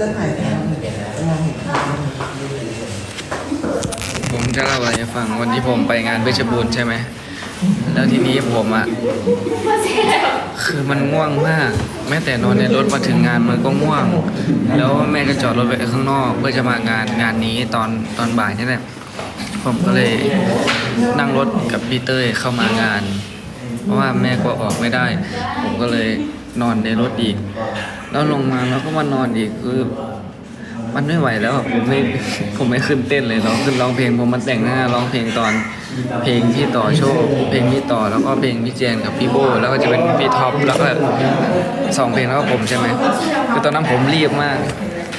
จะถ่ายแทนผมจะเล่าอะไรให้ฟังวันที่ผมไปงานเพชรบูรณ์ใช่ไหม แล้วทีนี้ผมอะ คือมันง่วงมาก แม้แต่นอนในรถมาถึงงานมันก็ง่วง แล้วแม่ก็จอดรถไว้ข้างนอก เพื่อจะมางานงานนี้ตอนตอนบ่ายนี่แหละผมก็เลยนั่งรถกับพี่เต้ยเข้ามางาน เพราะว่าแม่ก็ออกไม่ได้ ผมก็เลยนอนในรถอีก แล้วลงมาแล้วก็มานอนอีกคือมันไม่ไหวแล้วผมไม่ผมไม่ขึ้นเต้นเลยร้องขึ้นร้องเพลงผมมันแต่งหน้าร้องเพลงตอน เพลงพี่ต่อโชคเพลงพี่ต่อแล้วก็เพลงพี่เจนกับพี่โบแล้วก็จะเป็นพี่ท็อปแล้วก็สองเพลงแล้วก็ผมใช่ไหมคือตอนนั้นผมรีบมาก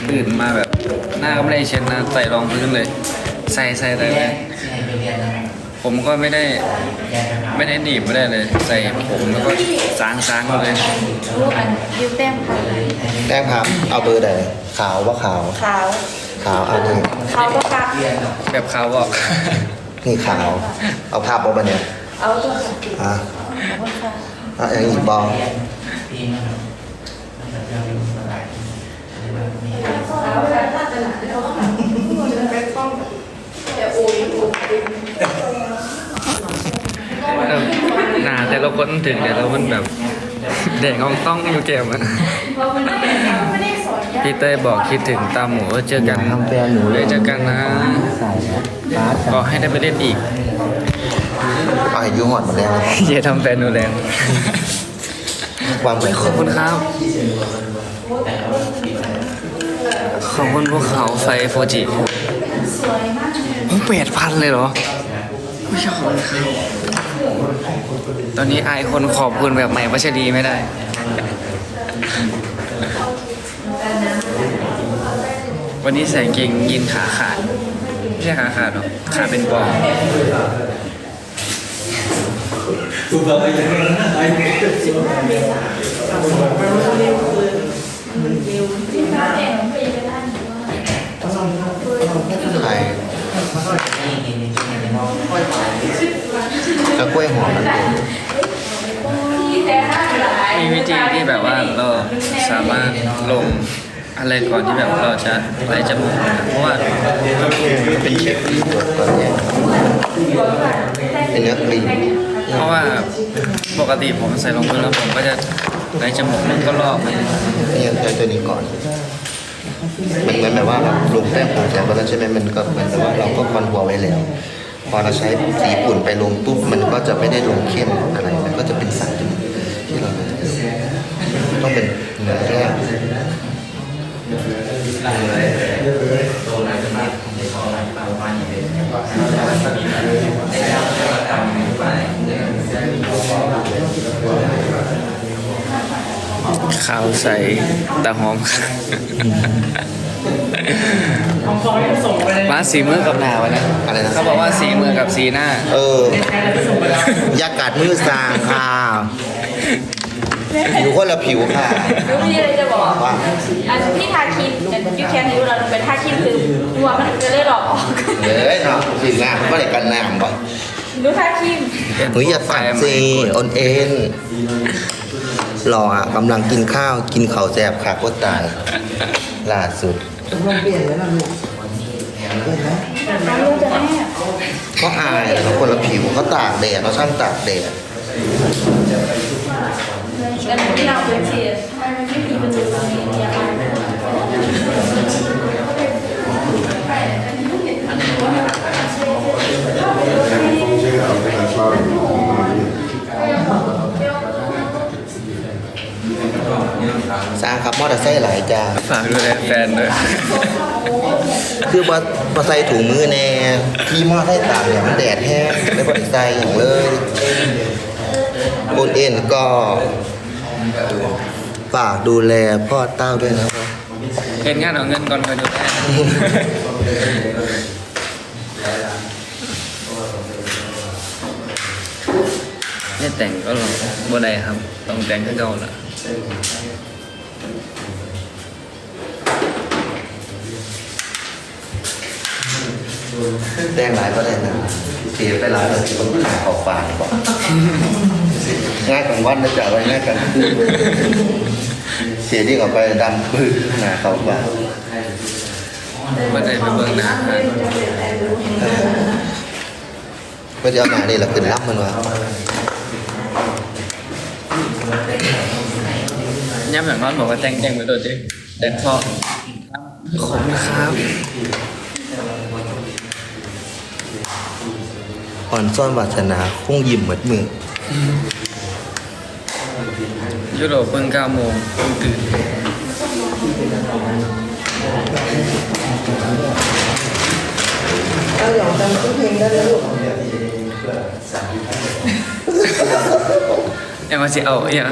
ตื่นมาแบบหน้าก็ไม่ได้เช็ดหน้าใส่รองพื้นเลย ใส่ใส่ใส่เลย ผมก็ไม่ได้ไม่ได้หนีบไม่ได้เลย ใส่ผมแล้วก็สางสางมาเลยรูปอันยิ้วแต้มค่ะแต้มครับ เอาเบอร์ใดขาวว่าขาว ขาวขาวเอานี่ขาวก็ค่ะแบบเขาบอก นี่ขาว เอาภาพออกมาเนี่ยเอาตัวค่ะอะขอบคุณค่ะอะอย่างอีกบอลเออ หนาแต่ละคนถึงแต่ละคนแบบเด็กของต้องอยู่เกมอะพี่เต้ยบอกคิดถึงตามหมูว่าเจอกันทำแฟนหนูเลยเจอกันนะใส่นะบาสก็ให้ได้ไปเล่นอีกเอาอายุหมดหมดแล้วเย่ทำแฟนหนูแรงความเหมือนขอบคุณครับขอบคุณพวกเขาไฟโฟจิแปดพันเลยเหรอไม่ชอบ ตอนนี้อายคนขอบคุณแบบใหม่วัชรีไม่ได้ วันนี้ใส่เกงยีนขาขาด ไม่ใช่ขาขาดหรอก ขาเป็นปองไทยกระกล้วยหอ มีวิธีที่แบบว่าเราสามารถลงอะไรก่อนที่แบบเราจะไล่จมูกนะเพราะว่าเป็นเชฟครีมตัวตัวนี้เป็นเนื้อครีมเพราะว่าปกติผมใส่รองพื้นแล้วผมก็จะไล่จมูกมันก็ลอกไปนี่ใช้ตัวนี้ก่อน มันเหมือนแบบว่าลงแต้มปูนแต่ตอนนั้นใช่ไหมมันก็เหมือนแบบว่าเราก็คอนหัวไว้แล้ว พอเราใช้สีปุ่นไปลงปุ๊บมันก็จะไม่ได้ลงเข้มอะไรมันก็จะเป็นสันที่เราต้องเป็นเนื้อแรกขาวใส่ตาหอม ว่าสีมือกับหนาวนะอะไรนะ เขาบอกว่าสีมือกับสีหน้า เออ ยากาศมือสางค่ะ ผิวคนละผิวค่ะ รู้มีอะไรจะบอกว่า อันที่ทาครีมเนี่ยยูแคนให้ดูเราเป็นทาครีมคือหัวมันจะเลยหลอกออกเฮ้ยเนาะสีหน้าไม่ได้กันน้ำบ่ดูทาครีมหนูอย่าฝันสิออนเอ็นหล่ออะกำลังกินข้าวกินข้าวแซ่บค่ะก็ตายล่าสุดตกลงเปลี่ยนแล้วล่ะลูก เลยนะแม่เขาอายเขาคนละผิวเขาตากแดดเขาช่างตากแดด กันที่เราเป็นสีทำไมมันไม่มีมัน สร้างครับมอเตอร์ไซค์หลายจ้าฝากดูแลแฟนด้วยคือว่ามาใส่ถุงมือแน่ที่มอไซค์ตากเนี่ยมันแดดแห้งไม่บริใส่อย่างเลยบนเอ็นก็ฝากดูแลพ่อเต้าด้วยนะครับเห็นงานเอาเงินก่อนคอยดูแลเนี่ยแต่งก็ลองบ่ได้ครับ ต้องแต่งให้เก่าละ แดงหลายก็ได้นะเสียไปหลายเลยคนขายขอบฝากก่อนง่ายกว่าวันนะจ๊ะไว้ง่ายกันเสียดีกว่าไปดำปื้อหนาเขาฝากไม่ได้ไปเบิ่งหนากันก็จะเอาหนานี่แหละขึ้นรับมันวะย่ำอย่างนอนบอกว่าแต่งแต่งไปโดดดิแต่งพอขอบคุณครับ อ่อนซ่อนวาสนาคงยิ้มเหมือนมือยุโรปเพิ่งเก้าโมงเพิ่งตื่นเอาหยองจำชื่อเพลงได้แล้วลูกยังมาสิเอาอย่าง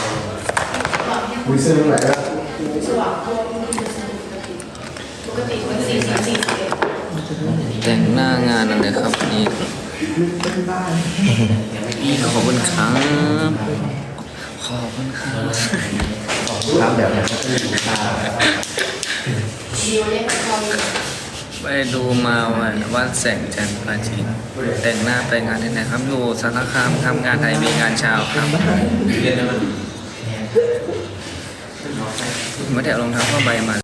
น้างานอะไรครับนี่ขอบคุณครับขอบคุณครับรับแบบนั้นไปดูมาวันวัดแสงจันทร์ปราจีนแต่งหน้าไปงานที่ไหนครับอยู่สารคามทำงานไทยมีงานเช้าครับ ไม่ได้เอารองเท้าผ้าใบมา